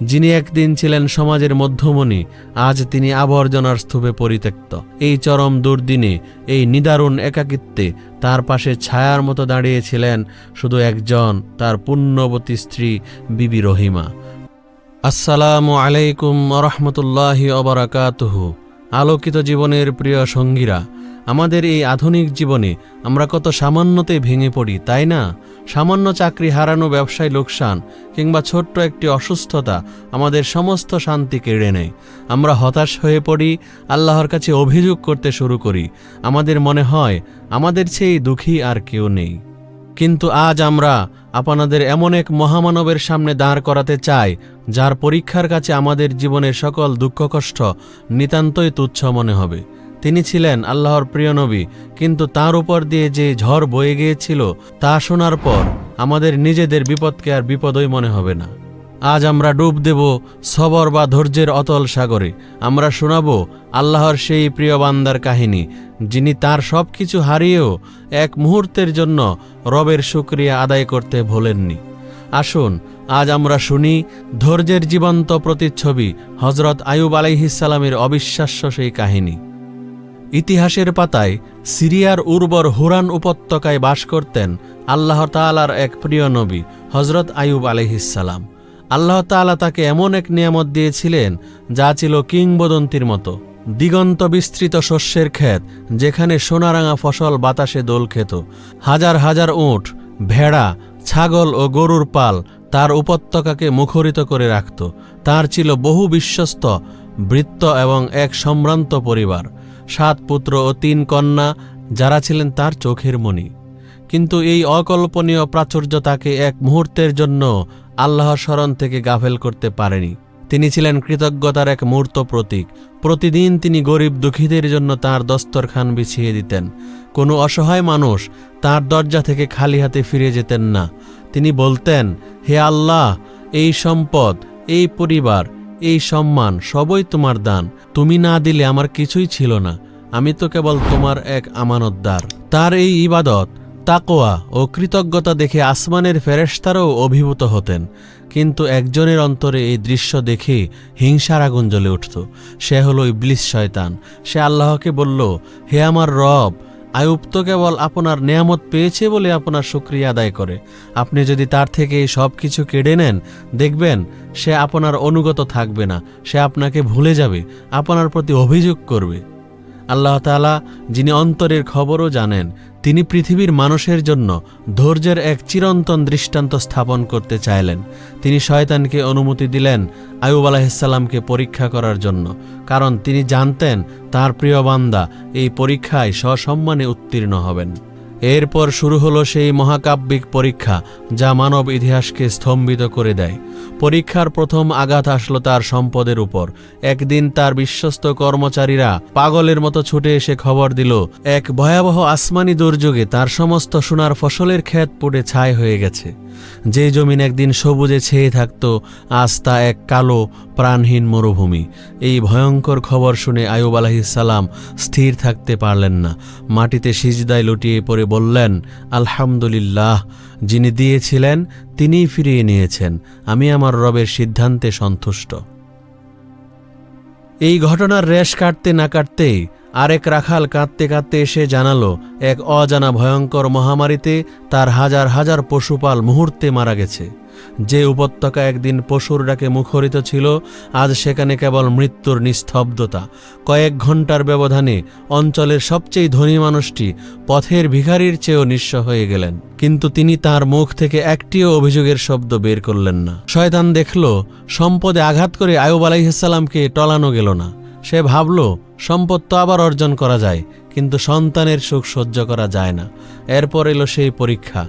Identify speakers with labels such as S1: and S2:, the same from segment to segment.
S1: যিনি একদিন ছিলেন সমাজের মধ্যমণি, আজ তিনি আবর্জনার স্তূপে পরিত্যক্ত। এই চরম দুর্দিনে, এই নিদারুণ একাকিত্বে তার পাশে ছায়ার মতো দাঁড়িয়েছিলেন শুধু একজন, তার পুণ্যবতী স্ত্রী বিবি রহিমা। আসসালামু আলাইকুম রহমতুল্লাহি অবরাকাতুহু আলোকিত জীবনের প্রিয় সঙ্গীরা, আমাদের এই আধুনিক জীবনে আমরা কত সামান্যতে ভেঙে পড়ি, তাই না? সামান্য চাকরি হারানো ব্যবসায় লোকসান কিংবা ছোট্ট একটি অসুস্থতা আমাদের সমস্ত শান্তি কেড়ে নেয়। আমরা হতাশ হয়ে পড়ি, আল্লাহর কাছে অভিযোগ করতে শুরু করি, আমাদের মনে হয় আমাদের চেয়ে দুঃখী আর কেউ নেই। কিন্তু আজ আমরা আপনাদের এমন এক মহামানবের সামনে দাঁড় করাতে চাই, যার পরীক্ষার কাছে আমাদের জীবনের সকল দুঃখ, কষ্ট নিতান্তই তুচ্ছ মনে হবে। তিনি ছিলেন আল্লাহর প্রিয় নবী, কিন্তু তার উপর দিয়ে যে ঝড় বয়ে গিয়েছিল, তা শোনার পর আমাদের নিজেদের বিপদকে আর বিপদই মনে হবে না। আজ আমরা ডুব দেব সবর বা ধৈর্যের অতল সাগরে। আমরা শোনাব আল্লাহর সেই প্রিয় বান্দার কাহিনী যিনি তার সব কিছু হারিয়েও এক মুহূর্তের জন্য রবের শুক্রিয়া আদায় করতে ভোলেননি। আসুন, আজ আমরা শুনি ধৈর্যের জীবন্ত প্রতিচ্ছবি হজরত আয়ুব আলাইহিসালামের অবিশ্বাস্য সেই কাহিনী। ইতিহাসের পাতায় সিরিয়ার উর্বর হুরান উপত্যকায় বাস করতেন আল্লাহ তাআলার এক প্রিয় নবী হজরত আয়ুব আলহিসাল্লাম আল্লাহ তাআলা তাকে এমন এক নিয়ামত দিয়েছিলেন যা ছিল কিংবদন্তির মতো। দিগন্ত বিস্তৃত শস্যের ক্ষেত, যেখানে সোনারাঙা ফসল বাতাসে দোল খেত হাজার হাজার উঁট, ভেড়া, ছাগল ও গরুর পাল তার উপত্যকাকে মুখরিত করে রাখত। তার ছিল বহু বিশ্বস্ত, বৃত্ত এবং এক সম্ভ্রান্ত পরিবার। সাত পুত্র ও তিন কন্যা, যারা ছিলেন তার চোখের মণি। কিন্তু এই অকল্পনীয় প্রাচুর্য তাকে এক মুহূর্তের জন্য আল্লাহর স্মরণ থেকে গাফেল করতে পারেনি। তিনি ছিলেন কৃতজ্ঞতার এক মূর্ত প্রতীক। প্রতিদিন তিনি গরিব দুঃখীদের জন্য তার দস্তরখান বিছিয়ে দিতেন। কোনো অসহায় মানুষ তার দরজা থেকে খালি হাতে ফিরে যেতেন না। তিনি বলতেন, হে আল্লাহ, এই সম্পদ, এই পরিবার, এই সম্মান সবই তোমার দান। তুমি না দিলে আমার কিছুই ছিল না। আমি তো কেবল তোমার এক আমানতদার। তার এই ইবাদত তাকোয়া ও কৃতজ্ঞতা দেখে আসমানের ফেরেশতারাও অভিভূত হতেন। কিন্তু একজনের অন্তরে এই দৃশ্য দেখে হিংসার আগুন জ্বলে উঠত। সে হলো ইবলিস শয়তান। সে আল্লাহকে বলল, হে আমার রব আয়ুব তো কেবল আপনার নেয়ামত পেয়েছে বলে আপনার শুক্রিয়া আদায় করে। আপনি যদি তার থেকে এই সব কিছু কেড়ে নেন, দেখবেন সে আপনার অনুগত থাকবে না। সে আপনাকে ভুলে যাবে, আপনার প্রতি অভিযোগ করবে। আল্লাহ তালা যিনি অন্তরের খবরও জানেন, তিনি পৃথিবীর মানুষের জন্য ধৈর্যের এক চিরন্তন দৃষ্টান্ত স্থাপন করতে চাইলেন। তিনি শয়তানকে অনুমতি দিলেন আয়ুব আলাহিসাল্লামকে পরীক্ষা করার জন্য, কারণ তিনি জানতেন তার প্রিয় বান্দা এই পরীক্ষায় সসম্মানে উত্তীর্ণ হবেন। এরপর শুরু হলো সেই মহাকাব্যিক পরীক্ষা, যা মানব ইতিহাসকে স্তম্ভিত করে দেয়। পরীক্ষার প্রথম আঘাত আসলো তার সম্পদের উপর। একদিন তার বিশ্বস্ত কর্মচারীরা পাগলের মতো ছুটে এসে খবর দিল, এক ভয়াবহ আসমানি দুর্যোগে তার সমস্ত সোনার ফসলের ক্ষেত পুড়ে ছাই হয়ে গেছে। যে জমিন একদিন সবুজে ছেয়ে থাকত, আজ তা এক কালো, প্রাণহীন মরুভূমি। এই ভয়ঙ্কর খবর শুনে আয়ুব আলাহিসাল্লাম স্থির থাকতে পারলেন না। মাটিতে সিজদায় লুটিয়ে পড়ে বললেন, আলহামদুলিল্লাহ, যিনি দিয়েছিলেন, তিনিই ফিরিয়ে নিয়েছেন। আমি আমার রবের সিদ্ধান্তে সন্তুষ্ট। এই ঘটনার রেশ কাটতে না কাটতেই আরেক রাখাল কাঁদতে কাঁদতে এসে জানালো, এক অজানা ভয়ঙ্কর মহামারীতে তার হাজার হাজার পশুপাল মুহূর্তে মারা গেছে। যে উপত্যকা একদিন পশুর ডাকে মুখরিত ছিল, আজ সেখানে কেবল মৃত্যুর নিস্তব্ধতা। কয়েক ঘণ্টার ব্যবধানে অঞ্চলের সবচেয়ে ধনী মানুষটি পথের ভিখারির চেয়েও নিঃস্ব হয়ে গেলেন। কিন্তু তিনি তার মুখ থেকে একটিও অভিযোগের শব্দ বের করলেন না। শয়তান দেখল, সম্পদে আঘাত করে আয়ুব আলাইসাল্লামকে টলানো গেল না। সে ভাবল, সম্পদ তো আবার অর্জন করা যায়, কিন্তু সন্তানের সুখ সহ্য করা যায় না। এরপর এলো সেই পরীক্ষা,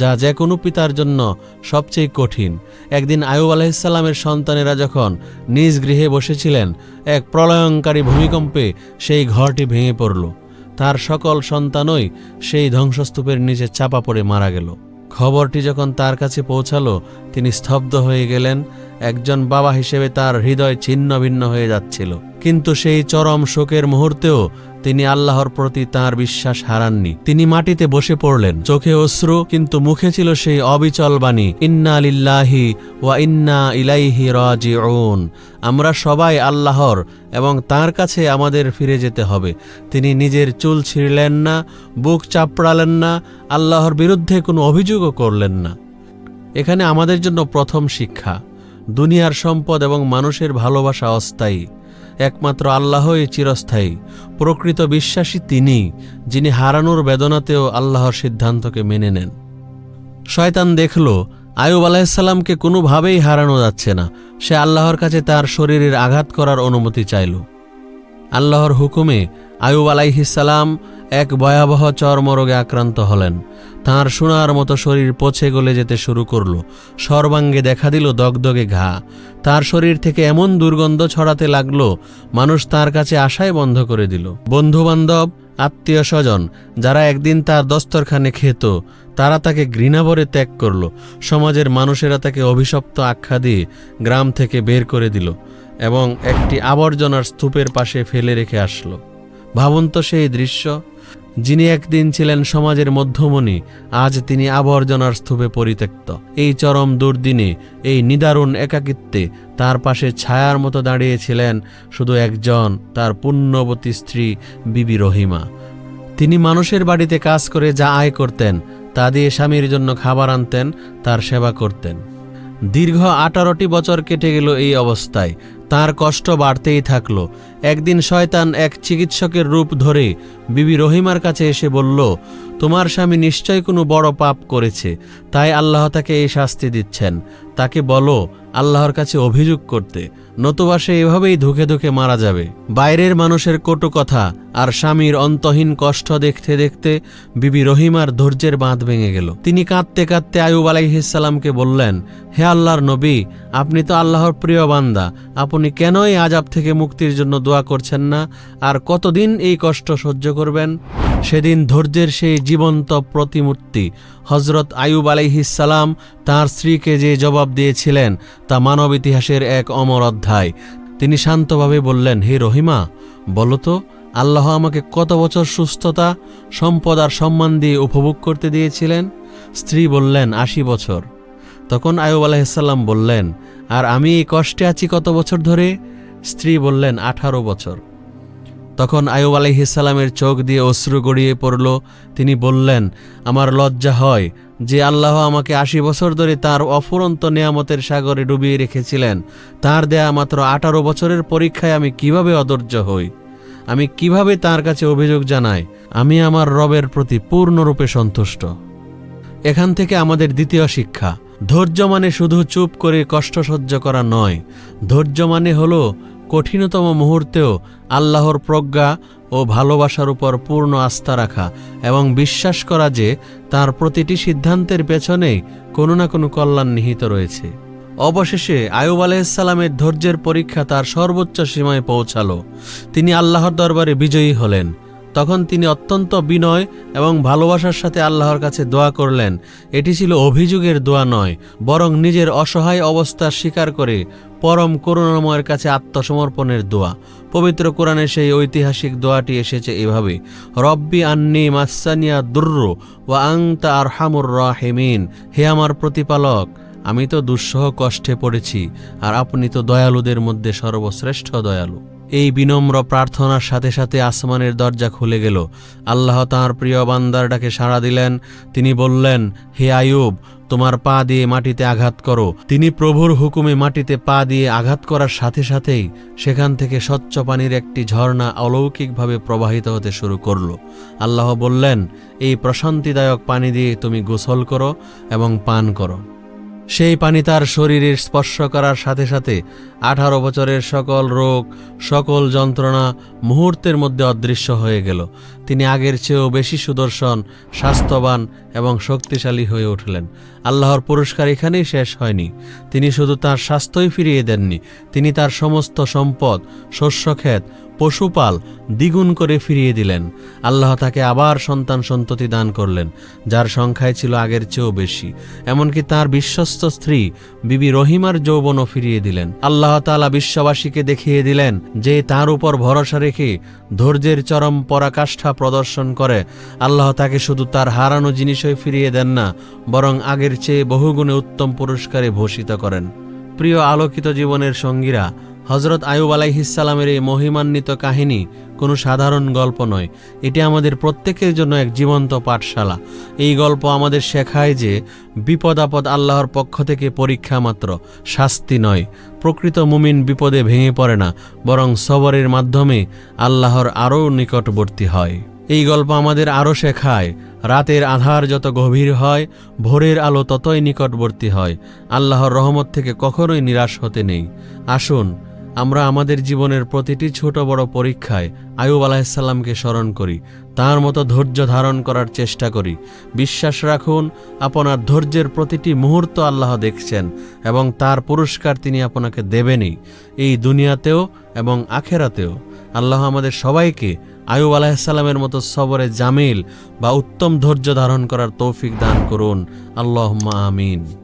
S1: যা যে কোনো পিতার জন্য সবচেয়ে কঠিন। একদিন আয়ুব আলাইসাল্লামের সন্তানেরা যখন নিজ গৃহে বসেছিলেন, এক প্রলয়ঙ্কারী ভূমিকম্পে সেই ঘরটি ভেঙে পড়ল। তার সকল সন্তানই সেই ধ্বংসস্তূপের নিচে চাপা পড়ে মারা গেল। খবরটি যখন তার কাছে পৌঁছালো, তিনি স্তব্ধ হয়ে গেলেন একজন বাবা হিসেবে তার হৃদয় ছিন্ন ভিন্ন হয়ে যাচ্ছিল। কিন্তু সেই চরম শোকের মুহূর্তেও তিনি আল্লাহর প্রতি তার বিশ্বাস হারাননি। তিনি মাটিতে বসে পড়লেন। চোখে অশ্রু, কিন্তু মুখে ছিল সেই অবিচল বাণী, ইন্না লিল্লাহি ওয়া ইন্না ইলাইহি রাজিউন। আমরা সবাই আল্লাহর এবং তার কাছে আমাদের ফিরে যেতে হবে। তিনি নিজের চুল ছিঁড়লেন না, বুক চাপড়ালেন না, আল্লাহর বিরুদ্ধে কোনো অভিযোগও করলেন না। এখানে আমাদের জন্য প্রথম শিক্ষা। দুনিয়ার সম্পদ এবং মানুষের ভালোবাসা অস্থায়ী। একমাত্র আল্লাহই চিরস্থায়ী। প্রকৃত বিশ্বাসী তিনি, যিনি হারানোর বেদনাতেও আল্লাহর সিদ্ধান্তকে মেনে নেন। শয়তান দেখল, আয়ুব আলাহিসাল্লামকে কোনোভাবেই হারানো যাচ্ছে না। সে আল্লাহর কাছে তার শরীরের আঘাত করার অনুমতি চাইল। আল্লাহর হুকুমে আয়ুব আলাইহিসাল্লাম এক ভয়াবহ চর্মরোগে আক্রান্ত হলেন। তাঁর সোনার মতো শরীর পচে গলে যেতে শুরু করল। সর্বাঙ্গে দেখা দিল দগদগে ঘা। তার শরীর থেকে এমন দুর্গন্ধ ছড়াতে লাগল, মানুষ তার কাছে আশাই বন্ধ করে দিল। বন্ধুবান্ধব আত্মীয় স্বজন যারা একদিন তার দস্তরখানে খেত, তারা তাকে ঘৃণাভরে ত্যাগ করল। সমাজের মানুষেরা তাকে অভিশপ্ত আখ্যা দিয়ে গ্রাম থেকে বের করে দিল এবং একটি আবর্জনার স্তূপের পাশে ফেলে রেখে আসলো। ভাবুন তো সেই দৃশ্য। যিনি একদিন ছিলেন সমাজের মধ্যমণি, আজ তিনি আবর্জনার স্তূপে পরিত্যক্ত। এই চরম দুর্দিনে, এই নিদারুণ একাকিত্বে তার পাশে ছায়ার মতো দাঁড়িয়েছিলেন শুধু একজন, তার পুণ্যবতী স্ত্রী বিবি রহিমা। তিনি মানুষের বাড়িতে কাজ করে যা আয় করতেন, তা দিয়ে স্বামীর জন্য খাবার আনতেন, তার সেবা করতেন। দীর্ঘ আঠারোটি বছর কেটে গেল এই অবস্থায় তার কষ্ট বাড়তেই থাকল। একদিন শয়তান এক চিকিৎসকের রূপ ধরে বিবি রহিমার কাছে এসে বলল তোমার স্বামী নিশ্চয় কোনো বড় পাপ করেছে, তাই আল্লাহ তাকে এই শাস্তি দিচ্ছেন। তাকে বলো, আল্লাহর কাছে অভিযোগ করতে, নতুবা সে এভাবেই ধুকে ধুকে মারা যাবে। বাইরের মানুষের কটু কথা আর স্বামীর অন্তহীন কষ্ট দেখতে দেখতে বিবি রহিমার ধৈর্যের বাঁধ ভেঙে গেল। তিনি কাঁদতে কাঁদতে আয়ুব আলাইহিসাল্লামকে বললেন, হে আল্লাহর নবী, আপনি তো আল্লাহর প্রিয় বান্দা, আপনি কেনই আজাব থেকে মুক্তির জন্য দোয়া করছেন না? আর কতদিন এই কষ্ট সহ্য করবেন? সেদিন ধৈর্যের সেই জীবন্ত প্রতিমূর্তি হজরত আয়ুব আলাইহিসাল্লাম তার স্ত্রীকে যে জবাব দিয়েছিলেন তা মানব ইতিহাসের এক অমর অধ্যায়। তিনি শান্তভাবে বললেন, হে রহিমা, বলো তো, আল্লাহ আমাকে কত বছর সুস্থতা, সম্পদ আর সম্মান দিয়ে উপভোগ করতে দিয়েছিলেন? স্ত্রী বললেন, আশি বছর। তখন আয়ুব আলাইসাল্লাম বললেন, আর আমি এই কষ্টে আছি কত বছর ধরে? স্ত্রী বললেন, আঠারো বছর। তখন আয়ুব আলাইহিসাল্লামের চোখ দিয়ে অশ্রু গড়িয়ে পড়ল। তিনি বললেন, আমার লজ্জা হয় যে আল্লাহ আমাকে আশি বছর ধরে তার অফুরন্ত নেয়ামতের সাগরে ডুবিয়ে রেখেছিলেন। তার দেয়া মাত্র আঠারো বছরের পরীক্ষায় আমি কীভাবে অধৈর্য হই? আমি কীভাবে তার কাছে অভিযোগ জানাই? আমি আমার রবের প্রতি পূর্ণরূপে সন্তুষ্ট। এখান থেকে আমাদের দ্বিতীয় শিক্ষা। ধৈর্য মানে শুধু চুপ করে কষ্ট সহ্য করা নয়। ধৈর্য মানে হলো কঠিনতম মুহূর্তেও আল্লাহর প্রজ্ঞা ও ভালোবাসার উপর পূর্ণ আস্থা রাখা এবং বিশ্বাস করা যে তার প্রতিটি সিদ্ধান্তের পেছনেই কোনো না কোনো কল্যাণ নিহিত রয়েছে। অবশেষে আয়ুব আলাইসাল্লামের ধৈর্যের পরীক্ষা তার সর্বোচ্চ সীমায় পৌঁছালো। তিনি আল্লাহর দরবারে বিজয়ী হলেন। তখন তিনি অত্যন্ত বিনয় এবং ভালোবাসার সাথে আল্লাহর কাছে দোয়া করলেন। এটি ছিল অভিযোগের দোয়া নয়, বরং নিজের অসহায় অবস্থা স্বীকার করে পরম করুণাময়ের কাছে আত্মসমর্পণের দোয়া। পবিত্র কোরআনে সেই ঐতিহাসিক দোয়াটি এসেছে এভাবে, রব্বি আন্নি মাসানিয়া দুর্র ওয়া আংতা আর হামুর রাহেমিন। হে আমার প্রতিপালক, আমি তো দুঃসহ কষ্টে পড়েছি, আর আপনি তো দয়ালুদের মধ্যে সর্বশ্রেষ্ঠ দয়ালু। এই বিনম্র প্রার্থনার সাথে সাথে আসমানের দরজা খুলে গেল। আল্লাহ তাঁর প্রিয় বান্দারটাকে সাড়া দিলেন। তিনি বললেন, হে আয়ুব তোমার পা দিয়ে মাটিতে আঘাত করো। তিনি প্রভুর হুকুমে মাটিতে পা দিয়ে আঘাত করার সাথে সাথেই সেখান থেকে স্বচ্ছ পানির একটি ঝর্ণা অলৌকিকভাবে প্রবাহিত হতে শুরু করল। আল্লাহ বললেন, এই প্রশান্তিদায়ক পানি দিয়ে তুমি গোসল করো এবং পান করো। সেই পানি তার শরীরের স্পর্শ করার সাথে সাথে আঠারো বছরের সকল রোগ, সকল যন্ত্রণা মুহূর্তের মধ্যে অদৃশ্য হয়ে গেল। তিনি আগের চেয়েও বেশি সুদর্শন, স্বাস্থ্যবান এবং শক্তিশালী হয়ে উঠলেন। আল্লাহর পুরস্কার এখানেই শেষ হয়নি। তিনি শুধু তার স্বাস্থ্যই ফিরিয়ে দেননি, তিনি তার সমস্ত সম্পদ শস্যক্ষেত পশুপাল দ্বিগুণ করে ফিরিয়ে দিলেন। আল্লাহ তাকে আবার সন্তান সন্ততি দান করলেন, যার সংখ্যায় ছিল আগের চেয়েও বেশি। এমনকি তার বিশ্বস্ত স্ত্রী বিবি রহিমার যৌবনও ফিরিয়ে দিলেন। আল্লাহ তাআলা বিশ্ববাসীকে দেখিয়ে দিলেন যে তার উপর ভরসা রেখে ধৈর্যের চরম পরাকাষ্ঠা প্রদর্শন করে। আল্লাহ তাকে শুধু তার হারানো জিনিসই ফিরিয়ে দেন না, বরং আগের চেয়ে বহুগুণে উত্তম পুরস্কারে ভূষিত করেন। প্রিয় আলোকিত জীবনের সঙ্গীরা হজরত আয়ুব আলাইহিসালামের এই মহিমান্বিত কাহিনী কোনো সাধারণ গল্প নয়। এটি আমাদের প্রত্যেকের জন্য এক জীবন্ত পাঠশালা। এই গল্প আমাদের শেখায় যে বিপদ আপদ আল্লাহর পক্ষ থেকে পরীক্ষা মাত্র, শাস্তি নয়। প্রকৃত মুমিন বিপদে ভেঙে পড়ে না, বরং সবরের মাধ্যমে আল্লাহর আরও নিকটবর্তী হয়। এই গল্প আমাদের আরও শেখায়, রাতের আধার যত গভীর হয়, ভোরের আলো ততই নিকটবর্তী হয়। আল্লাহর রহমত থেকে কখনোই নিরাশ হতে নেই। আসুন আমরা আমাদের জীবনের প্রতিটি ছোট বড় পরীক্ষায় আয়ুব আলাহিসাল্লামকে স্মরণ করি, তার মতো ধৈর্য ধারণ করার চেষ্টা করি। বিশ্বাস রাখুন, আপনার ধৈর্যের প্রতিটি মুহূর্ত আল্লাহ দেখছেন এবং তার পুরস্কার তিনি আপনাকে দেবেনই, এই দুনিয়াতেও এবং আখেরাতেও। আল্লাহ আমাদের সবাইকে আয়ুব আলাহিসাল্লামের মতো সবরে জামিল বা উত্তম ধৈর্য ধারণ করার তৌফিক দান করুন। আল্লাহ আমিন।